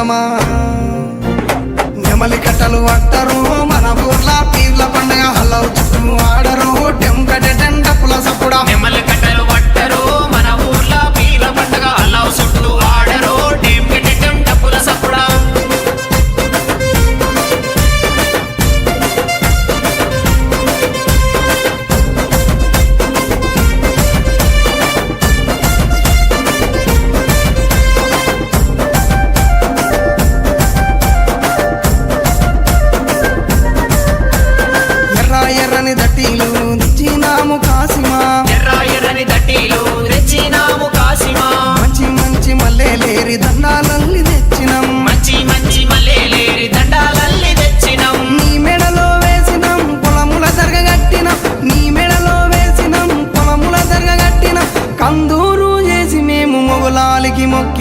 పండగమా నెమలి కట్టలు అంటారు మన ఊర్ల పీర్ల పండగ హలో చుట్టూ ఆడరు టెంకటెండ పులస కూడా నెమలి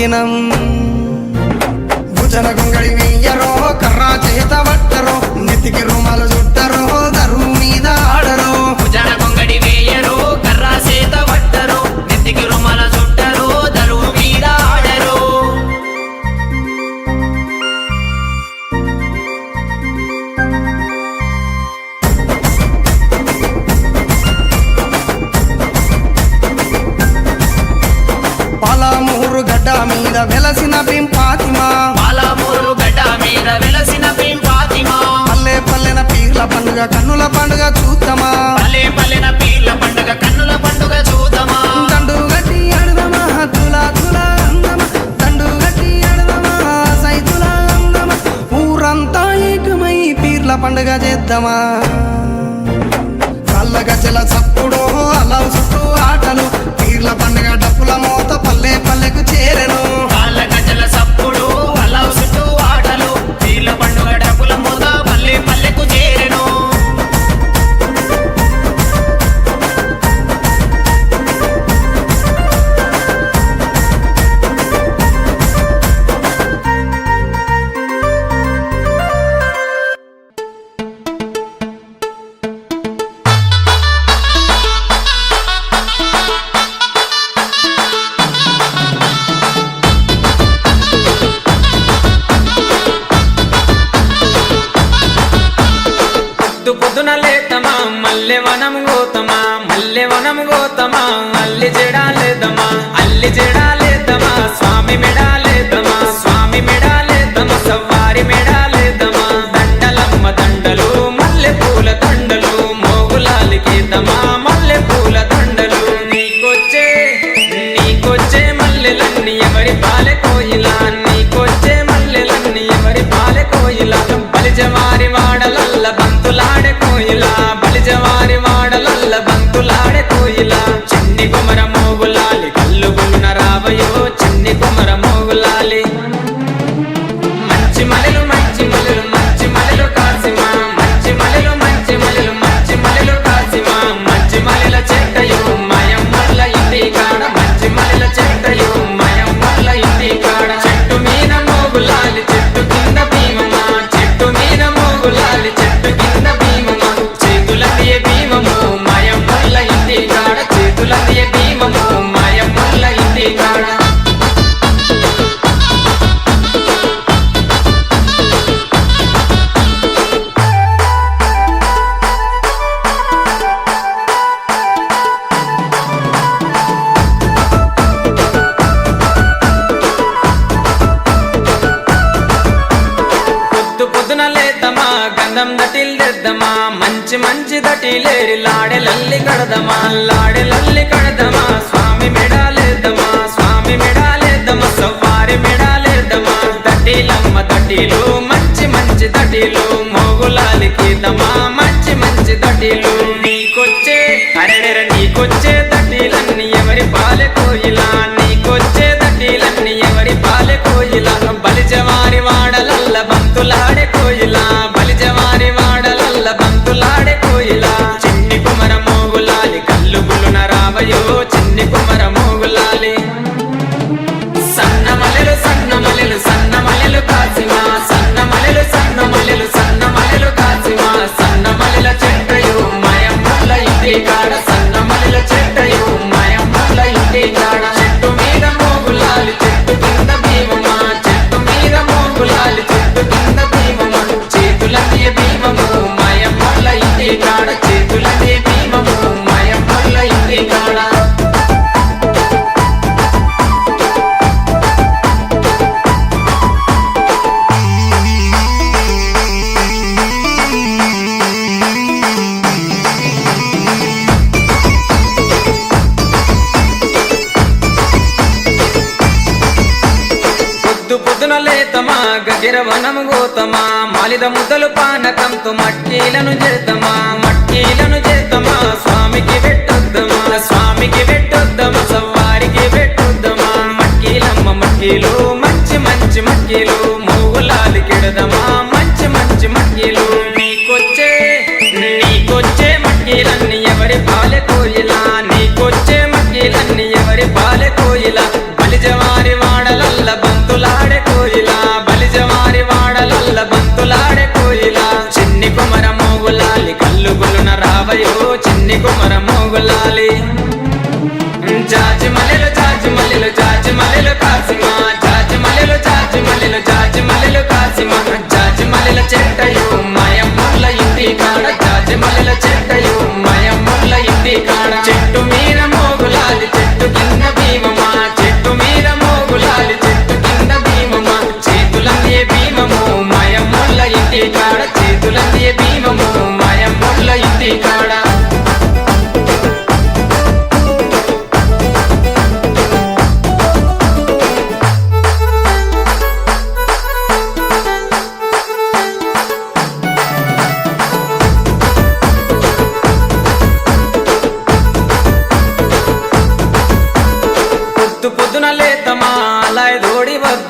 Năm పండుగ కన్నుల పండుగ చూద్దామా? పీర్ల పండుగ కన్నుల పండుగ చూద్దామా? ఊరంతా ఏకమై పీర్ల పండుగ చేద్దామా? కళ్ళ గజల సప్పుడు అలా పోతామా అల్లి జడాలేదమా అల్లి జడాలేదమా స్వామి మెడ వాడి మెడాలేద్దామా? తటీలమ్మ తటీలు మంచి మంచి తటీలు మోగులాలికి తమా మంచి మంచి తటీలు పొద్దున లేతమా గగిర మాలిద ముద్దలు పానకంతో మట్కీలను చేద్దామా? మట్కీలను చేద్దామా? స్వామికి పెట్టొద్దమా? స్వామికి పెట్టొద్దమా? సవ్వారికి పెట్టొద్దమా? మట్కీలమ్మ మట్కీలు మంచి మంచి మట్కీలు మూగులాలి కెడదమా? మంచి మంచి మట్కీలు నీకొచ్చే నీకొచ్చే మట్కీలన్నీ ఎవరి పాలె కోయిలా నీకొచ్చే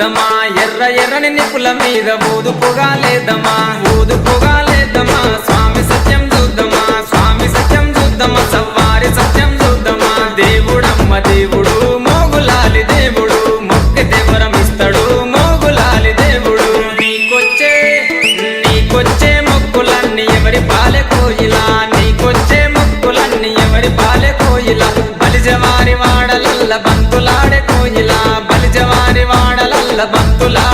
దోడి ఎర్ర ఎర్రని నిప్పుల మీద ఊదు పొగా ఊదు పొగా స్వామి సత్యం చూద్దామా స్వామి సత్యం చూద్దామా సవ్వారి సత్యం చూద్దామా దేవుడమ్మ దేవుడు మోగులాలి దేవుడు మొక్కి దేవరం ఇస్తాడు మోగులాలి దేవుడు. నీకొచ్చే నీకొచ్చే మొక్కులన్నీ ఎవరి పాలె కోయిలా? నీకొచ్చే మొక్కులన్నీ ఎవరి పాలె కోయిలా? బలిజవారి వాడలల్ల వాడలల్ల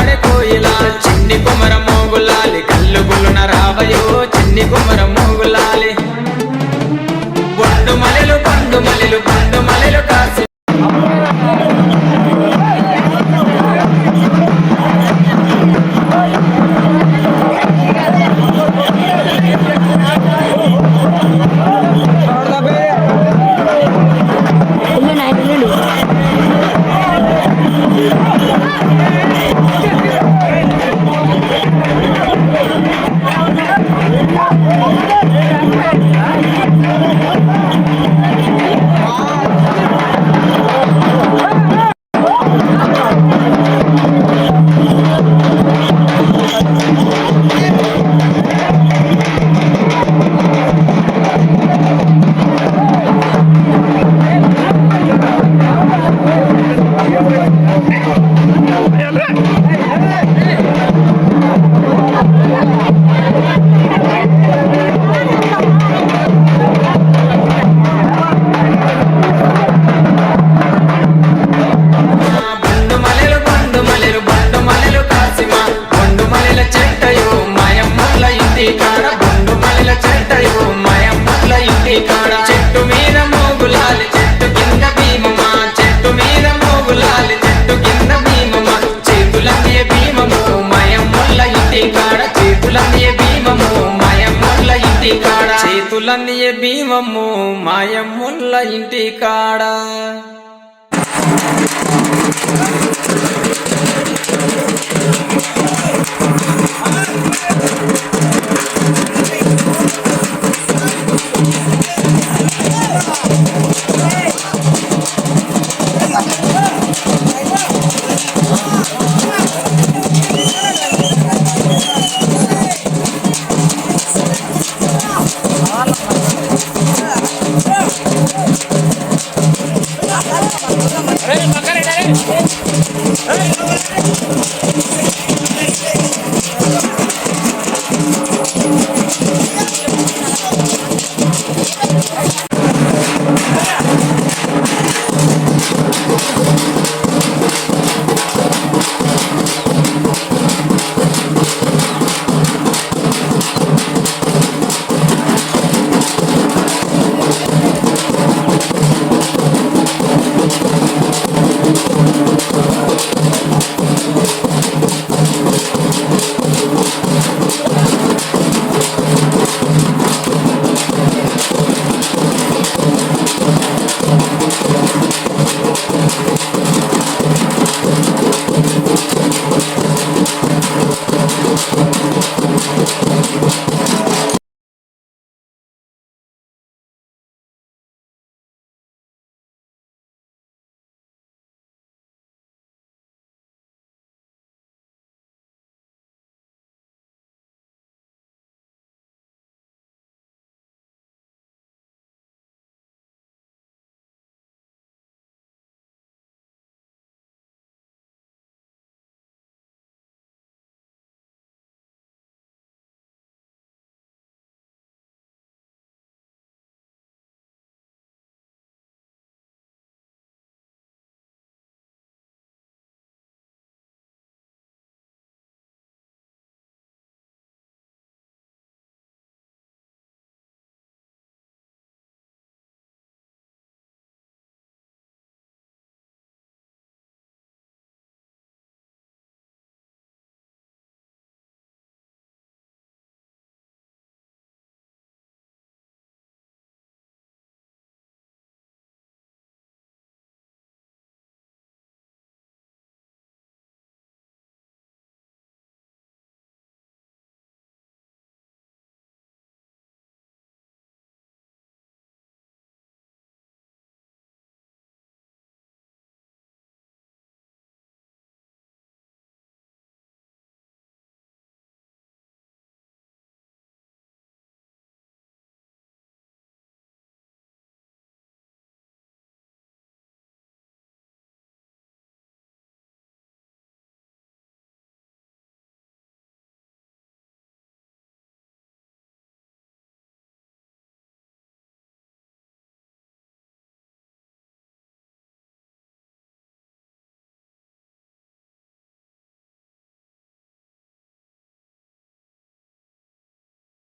పుల్లనియ భీమము మాయమ్ముల్ల ఇంటి కాడ